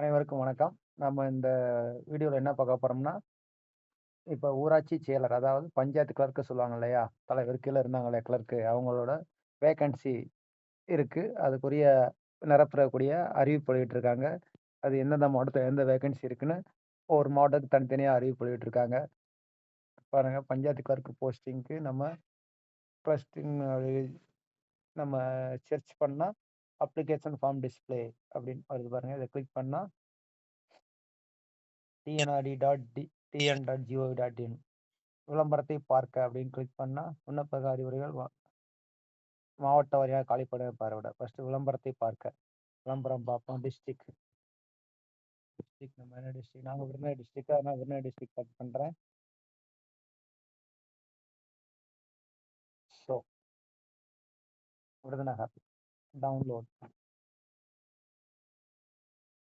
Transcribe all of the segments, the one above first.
அனைவருக்கும் வணக்கம். நம்ம இந்த வீடியோவில் என்ன பார்க்க போகிறோம்னா இப்போ ஊராட்சி செயலர், அதாவது பஞ்சாயத்து கிளர்க்கு சொல்லுவாங்க இல்லையா? தலைவர் கீழே இருந்தாங்க இல்லையா கிளர்க்கு, அவங்களோட வேக்கன்சி இருக்குது அதுக்குரிய நிரப்புறக்கூடிய அறிவிப்பு வெளியிட்டிருக்காங்க. அது எந்தெந்த மாவட்டத்தில் எந்த வேக்கன்சி இருக்குன்னு, ஒவ்வொரு மாவட்டத்துக்கு தனித்தனியாக அறிவிப்பு வெளியிட்டிருக்காங்க. பாருங்கள் பஞ்சாயத்து கிளர்க்கு போஸ்டிங்க்கு நம்ம ப்ளஸ்டிங் நம்ம சர்ச் பண்ணால் அப்ளிகேஷன் ஃபார்ம் டிஸ்ப்ளே அப்படின்னு வருது பாருங்க. இதை கிளிக் பண்ணா இன் விளம்பரத்தை பார்க்க அப்படின்னு கிளிக் பண்ணா, விண்ணப்ப அறிவுரைகள் மாவட்ட வாரியாக காலிப்பணியிட பார்வையிட. ஃபர்ஸ்ட் விளம்பரத்தை பார்க்க. விளம்பரம் பார்ப்போம். டிஸ்ட்ரிக்ட். டிஸ்ட்ரிக் நம்ம என்ன டிஸ்ட்ரிக் நாங்கள் விருதுநகர் டிஸ்ட்ரிக்ட். நான் விருதுநகர் டிஸ்ட்ரிக்ட் செலக்ட் பண்ணுறேன் ஸோ விருதுநகர். டவுன்லோட்.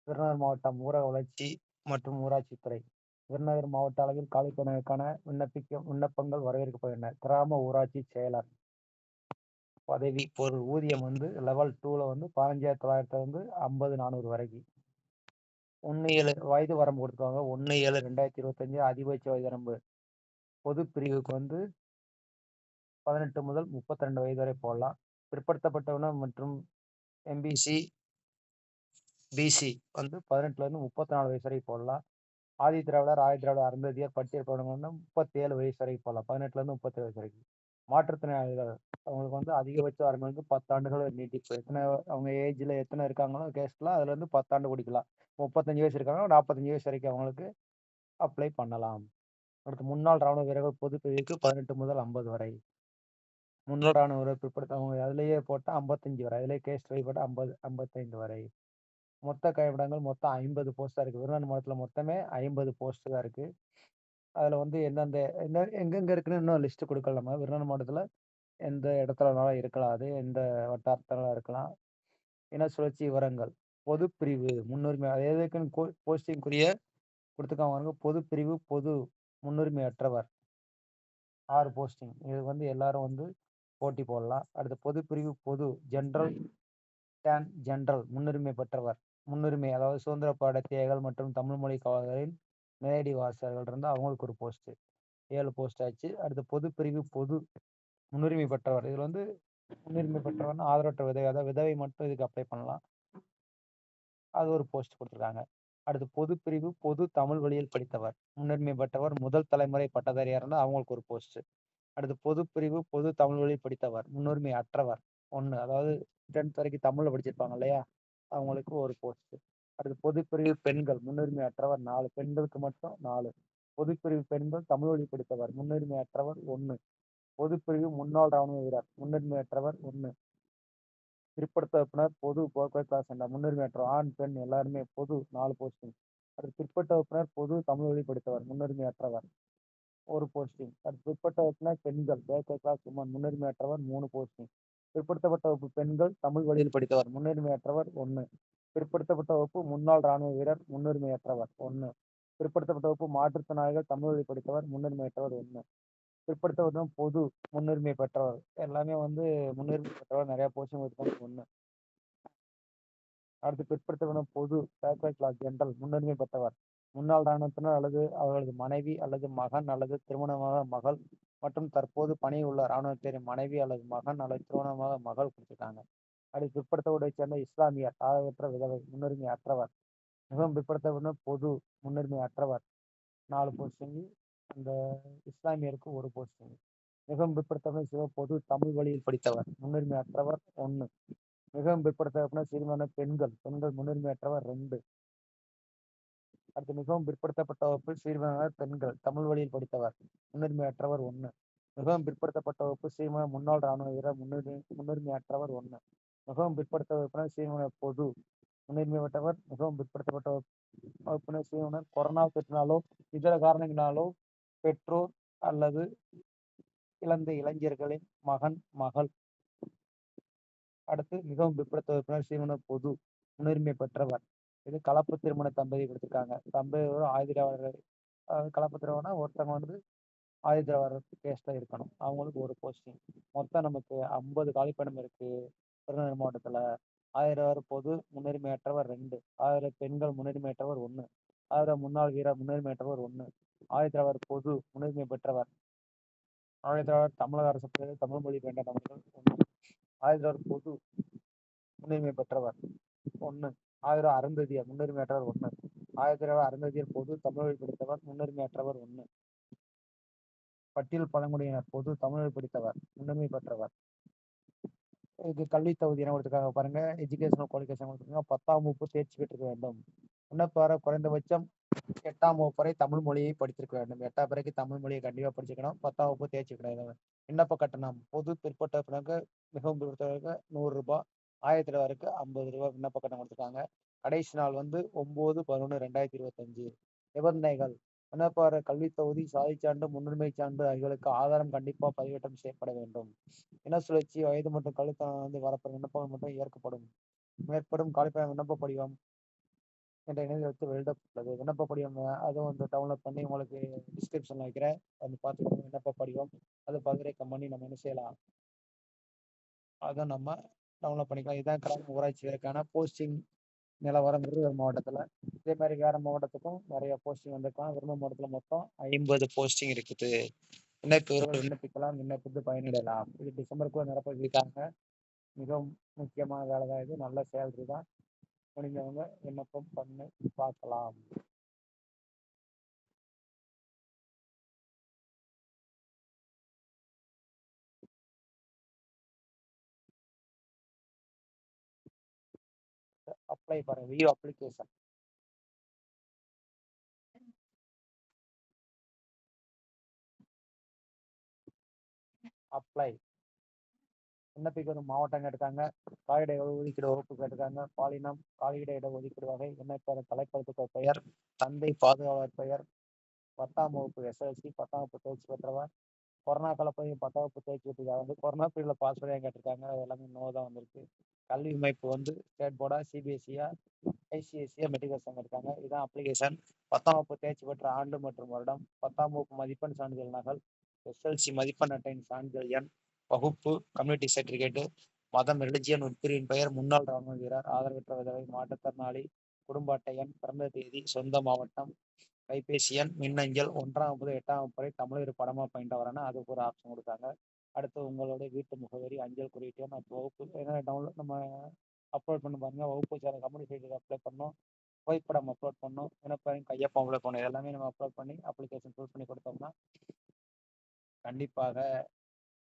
விருதுநகர் மாவட்டம் ஊரக வளர்ச்சி மற்றும் ஊராட்சித்துறை. விருதுநகர் மாவட்ட அளவில் காலிப்பணிகளுக்கான விண்ணப்பிக்க விண்ணப்பங்கள் வரவேற்கப்படுகின்றன. கிராம ஊராட்சி செயலர். பதவி, பொருள், ஊதியம் வந்து லெவல் டூவில் வந்து 15,900 வந்து 50,400 வரைக்கும். 1, 7 வயது வரம்பு கொடுத்துருவாங்க ஒன்று ஏழு ரெண்டாயிரத்தி இருபத்தஞ்சு அதிகபட்ச வயது வரம்பு. பொது பிரிவுக்கு வந்து 18 முதல் 32 வயது வரை போடலாம். பிற்படுத்தப்பட்டவர்கள் மற்றும் எம்பிசி, பிசி வந்து பதினெட்டுலேருந்து முப்பத்தி நாலு வயசு வரைக்கும் போடலாம். ஆதி திராவிடர், ஆதி திராவிடர் அருந்ததியர், பட்டியல் வந்து 37 வயசு வரைக்கும் போடலாம். பதினெட்டுலேருந்து முப்பத்தேழு வயசு வரைக்கும். மாற்றுத்திறனாளிகள் அவங்களுக்கு வந்து அதிகபட்ச வரம்பு வந்து பத்தாண்டுகள் நீட்டிப்பு. எத்தனை அவங்க ஏஜில் எத்தனை இருக்காங்களோ கேஸ்லாம் அதில் வந்து பத்தாண்டு குடிக்கலாம். 35 வயசு இருக்காங்க நாற்பத்தஞ்சு வயசு வரைக்கும் அவங்களுக்கு அப்ளை பண்ணலாம். அடுத்து முன்னாள் ராணுவ வீரர்கள் பொது பிரிவுக்கு 18 முதல் 50 வரை. முன்னோடான ஒரு வீரர் பிற்படுத்த அவங்க அதிலேயே போட்டா 55 வரை. அதுலேயே கேஸ் ட்ரை போட்டா 50 55 வரை. மொத்த கைவிடங்கள் மொத்தம் 50 போஸ்ட் இருக்குது இருக்கு. விருதுநகர் மாவட்டத்துல மொத்தமே 50 போஸ்ட் தான் இருக்கு. அதுல வந்து எந்தெந்த என்ன எங்கெங்கே இருக்குன்னு இன்னும் லிஸ்ட் கொடுக்கல நம்ம. விருதுநகர் மாவட்டத்துல எந்த இடத்துலனாலும் இருக்கலாம் அது. எந்த வட்டாரத்துல இருக்கலாம். இன சுழற்சி விவரங்கள். பொது பிரிவு முன்னுரிமை அது எதுக்குன்னு கோ போஸ்டிங்குரிய குடுத்துருக்காங்க பொது பிரிவு பொது முன்னுரிமை அற்றவர். ஆறு போஸ்டிங். இது வந்து எல்லாரும் வந்து போட்டி போடலாம். அடுத்து பொது பிரிவு பொது ஜெனரல் டேன் ஜெனரல் முன்னுரிமை பெற்றவர். முன்னுரிமை அதாவது சுதந்திர போராட்ட தியாகிகள் மற்றும் தமிழ் மொழி காவலர்களின் நேரடி வாசகர்கள் இருந்தா அவங்களுக்கு ஒரு போஸ்ட். 7 போஸ்ட் ஆச்சு. அடுத்து பொது பிரிவு பொது முன்னுரிமை பெற்றவர். இதுல வந்து முன்னுரிமை பெற்றவர்னா ஆதரவற்ற விதவை. அதாவது விதவை மட்டும் இதுக்கு அப்ளை பண்ணலாம். அது ஒரு போஸ்ட் குடுத்துருக்காங்க. அடுத்து பொது பிரிவு பொது தமிழ் வழியில் படித்தவர். முன்னுரிமை பெற்றவர் முதல் தலைமுறை பட்டதாரியா இருந்தா அவங்களுக்கு ஒரு போஸ்ட். அடுத்து பொது பிரிவு பொது தமிழ் வழியில் படித்தவர். முன்னுரிமை அற்றவர் 1 அதாவது 10த் வரைக்கும் தமிழ்ல படிச்சிருப்பாங்க இல்லையா? அவங்களுக்கு ஒரு போஸ்ட். அடுத்து பொது பிரிவு பெண்கள் முன்னுரிமை அற்றவர் 4 பெண்களுக்கு மட்டும் 4. பொது பிரிவு பெண்கள் தமிழ் வழி படித்தவர். முன்னுரிமை அற்றவர் 1. பொது பிரிவு முன்னாள் ராணுவ வீரர். முன்னுரிமை அற்றவர் 1. பிற்படுத்த வகுப்பினர் பொது போக்குவரத்து கிளாஸ் சென்டர். முன்னுரிமை அற்றவர் ஆண், பெண் எல்லாருமே பொது 4 போஸ்டிங். அடுத்து பிற்பட்ட வகுப்பினர் பொது தமிழ் வழி படித்தவர். முன்னுரிமை அற்றவர் ஒரு போஸ்டிங். அடுத்து பிற்பட்ட வகுப்பினர் பெண்கள் பேக்கர் கிளாஸ் உமன் முன்னுரிமை அற்றவர் மூணு போஸ்டிங். பிற்படுத்தப்பட்ட வகுப்பு பெண்கள் தமிழ் வழியில் படித்தவர். முன்னுரிமை அற்றவர் 1. பிற்படுத்தப்பட்ட வகுப்பு முன்னாள் ராணுவ வீரர். முன்னுரிமை அற்றவர் 1. பிற்படுத்தப்பட்ட வகுப்பு மாற்றுத்திறனாளிகள் தமிழ் வழி படித்தவர். முன்னுரிமை ஒன்று 1. பிற்படுத்தப்பட்ட பொது முன்னுரிமை பெற்றவர். எல்லாமே வந்து முன்னுரிமை பெற்றவர் நிறைய போஸ்டிங் கொடுத்துருக்காங்க 1. அடுத்து பிற்படுத்தப்பட்ட பொது பேக்வர்ட் கிளாஸ் ஜென்ரல் முன்னுரிமை பெற்றவர். முன்னாள் ராணுவத்தினர் அல்லது அவர்களது மனைவி அல்லது மகன் அல்லது திருமணமான மகள் மற்றும் தற்போது பணியில் உள்ள ராணுவத்தினரின் மனைவி அல்லது மகன் அல்லது திருமணமாக மகள் கொடுத்துட்டாங்க அப்படி பிற்படுத்தவுடைய சேர்ந்த இஸ்லாமியர் ஆதரவற்ற விதவை முன்னுரிமை அற்றவர். மிகவும் பிற்படுத்தப்பட்ட பொது முன்னுரிமை அற்றவர் நாலு போஸ்டிங். அந்த இஸ்லாமியருக்கு ஒரு போஸ்டிங். மிகவும் பிற்படுத்தப்பட்ட சிவ பொது தமிழ் வழியில் படித்தவர். முன்னுரிமை அற்றவர் ஒன்று மிகவும் பிற்படுத்தப்பட்ட சிறுமான பெண்கள் பெண்கள் முன்னுரிமை அற்றவர் ரெண்டு அடுத்து மிகவும் பிற்படுத்தப்பட்ட வகுப்பு சிறுபான்மையினர் பெண்கள் தமிழ் வழியில் படித்தவர். முன்னுரிமை அற்றவர் 1. மிகவும் பிற்படுத்தப்பட்ட வகுப்பு சீமான முன்னாள் ராணுவ வீரர் முன்னுரிமை முன்னுரிமை அற்றவர் 1. மிகவும் பிற்படுத்த வகுப்பினர் சீமானர் பொது முன்னுரிமை பெற்றவர். மிகவும் பிற்படுத்தப்பட்ட வகுப்பினர் சீமானர் கொரோனா தொற்றினாலோ இதர காரணங்களாலோ பெற்றோர் அல்லது இழந்த இளைஞர்களின் மகன் மகள். அடுத்து மிகவும் பிற்படுத்த வகுப்பினர் சீமானர் பொது முன்னுரிமை பெற்றவர். இது கலப்பு திருமண தம்பதி கொடுத்துருக்காங்க தம்பதியோட ஆதி திராவிடர் கலப்பு திருமணம்னா ஒருத்தவங்க வந்து ஆதி திராவிடர் கேஸ்ட்ல இருக்கணும். அவங்களுக்கு ஒரு போஸ்டிங். மொத்தம் நமக்கு ஐம்பது காலிப்படம் இருக்கு. திருநெல்வேலி மாவட்டத்துல. ஆயிரவர் பொது முன்னுரிமையற்றவர் ரெண்டு ஆயிரம் பெண்கள் முன்னுரிமையற்றவர் ஒன்று ஆயிரம் முன்னாள் வீரர் முன்னுரிமையற்றவர் ஒன்று ஆயிரத்தி பொது முன்னுரிமை பெற்றவர் ஆயிரத்தி தமிழக அரசு தமிழ் மொழி வேண்ட நபர்கள் ஒன்று ஆயிரத்தி பொது முன்னுரிமை பெற்றவர் ஒண்ணு. ஆயிரம் அருந்ததியர் முன்னுரிமையற்றவர் ஒண்ணு. ஆயிரத்தி அருந்ததியர் பொது தமிழ் படித்தவர் முன்னுரிமையற்றவர் ஒண்ணு. பட்டியல் பழங்குடியினர் பொது தமிழ் படித்தவர் முன்னுரிமை பெற்றவர் இது கல்வி தகுதி என்ன கொடுத்துருக்காங்க பாருங்க. எஜுகேஷனல் குவாலிஃபிகேஷன் கொடுத்துருக்காங்க. பத்தாம் வகுப்பு தேர்ச்சி பெற்றிருக்க வேண்டும். விண்ணப்பார குறைந்தபட்சம் எட்டாம் வகுப்பு வரை தமிழ் மொழியை படித்திருக்க வேண்டும். எட்டாம் பிறகு தமிழ் மொழியை கண்டிப்பாக படிச்சுக்கணும். பத்தாம் வகுப்பு தேர்ச்சி கிடையாது விண்ணப்ப கட்டணம். பொது பிற்பட்ட பிறகு மிகவும் பிற்பட்டவருக்கு நூறு ரூபாய். ஆயிரத்தி ரூபாய்க்கு ஐம்பது ரூபாய் விண்ணப்ப கட்டணம் கொடுத்துருக்காங்க. கடைசி நாள் வந்து ஒன்பது பதினொன்று ரெண்டாயிரத்தி இருபத்தஞ்சு. நிபந்தனைகள். விண்ணப்பார கல்வி தொகுதி சாதிச்சான்று முன்னுரிமை சான்று ஆகியோருக்கு ஆதாரம் கண்டிப்பாக பதிவேற்றம் செய்யப்பட வேண்டும். இன சுழற்சி வயது மற்றும் கல்வித்தனம் வந்து வரப்படும் விண்ணப்பங்கள் மட்டும் ஏற்கப்படும். மேற்படும் காலிப்பான விண்ணப்ப படிவம் என்ற இணையதளத்தில் வெளியிடப்பட்டுள்ளது. விண்ணப்ப படிவம் அதுவும் வந்து டவுன்லோட் பண்ணி உங்களுக்கு டிஸ்கிரிப்ஷன்ல வைக்கிறேன். வந்து பார்த்துக்கோங்க. விண்ணப்ப படிவம் அது பதிவிறக்கம் பண்ணி நம்ம என்ன செய்யலாம்? அதை நம்ம டவுன்லோட் பண்ணிக்கலாம். இதுதான் கிராம ஊராட்சிகளுக்கான போஸ்டிங் நிலவரம் விருதுநகர் மாவட்டத்தில். இதே மாதிரி வேற மாவட்டத்துக்கும் நிறைய போஸ்டிங் வந்திருக்கலாம். விருதுநகர் மாவட்டத்தில் மொத்தம் ஐம்பது போஸ்டிங் இருக்குது. விண்ணப்பிவர்கள் விண்ணப்பிக்கலாம் விண்ணப்பித்து பயனிடலாம் இது டிசம்பருக்குள்ள நிரப்பிருக்காங்க மிகவும் முக்கியமான வேலை தான் இது. நல்ல சேலரி தான். முடிஞ்சவங்க விண்ணப்பம் பண்ணி பார்க்கலாம். அப்ளை பாருங்க வியூ அப்ளிகேஷன் அப்ளை விண்ணப்பிக்க ஒரு மாவட்டம் கேட்டிருக்காங்க காலிட ஒதுக்கீடு வகுப்பு கேட்டிருக்காங்க பாலினம் காலியிட இட ஒதுக்கீடு வகை விண்ணப்பிப்பாளர் தலைக்கழுத்துக்கள் பெயர் தந்தை பாதுகாவலர் பெயர் பத்தாம் வகுப்பு எஸ்எல்சி பத்தாம் வகுப்பு தேர்ச்சி பெற்றவர் கொரோனா காலப்பதிவு பத்தாம் வகுப்பு தேர்ச்சி பெற்றிருக்காங்க வந்து கொரோனா பீரியட்ல பாஸ் பண்ணி கேட்டிருக்காங்க. அது எல்லாமே நோ தான் வந்திருக்கு. கல்வி அமைப்பு வந்து ஸ்டேட் போர்டா சிபிஎஸ்சியா ஐசிஐசியா சங்கம் இருக்காங்க. இதுதான் அப்ளிகேஷன் பத்தாம் வகுப்பு தேர்ச்சி பெற்ற ஆண்டு மற்றும் வருடம். பத்தாம் வகுப்பு மதிப்பெண் சான்றிதழ் நகல். எஸ்எல்சி மதிப்பெண் அட்டையின் சான்றிதழ் எண் வகுப்பு கம்யூனிட்டி சர்டிபிகேட்டு மதம் ரிலிஜியன் உட்பிரிவின் பெயர் முன்னாள் ராணுவ வீரர் ஆதரவற்ற விதவை மாற்றுத்திறனாளி குடும்ப அட்டை எண் பிறந்த தேதி சொந்த மாவட்டம் கைபேசி எண் மின்னஞ்சல் ஒன்றாம் வகுப்பு எட்டாம் வகுப்பு வரை தமிழ் படமா பயின்றவரான அதுக்கு ஒரு ஆப்ஷன் கொடுத்தாங்க. அடுத்து உங்களுடைய வீட்டு முகவரி அஞ்சல் குறியீட்டு எண் வகுப்பு ஏன்னா டவுன்லோட் நம்ம அப்லோட் பண்ண பாருங்க. வகுப்பு சேர கம்யூனிட்டி அப்ளை பண்ணோம். புகைப்படம் அப்லோட் பண்ணோம். விண்ணப்பம் கையப்பம் அப்ளை பண்ணோம். எல்லாமே நம்ம அப்லோட் பண்ணி அப்ளிகேஷன் ஃபில் பண்ணி கொடுத்தோம்னா கண்டிப்பாக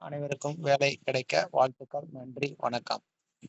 அனைவருக்கும் வேலை கிடைக்க வாழ்த்துக்கள் நன்றி வணக்கம்.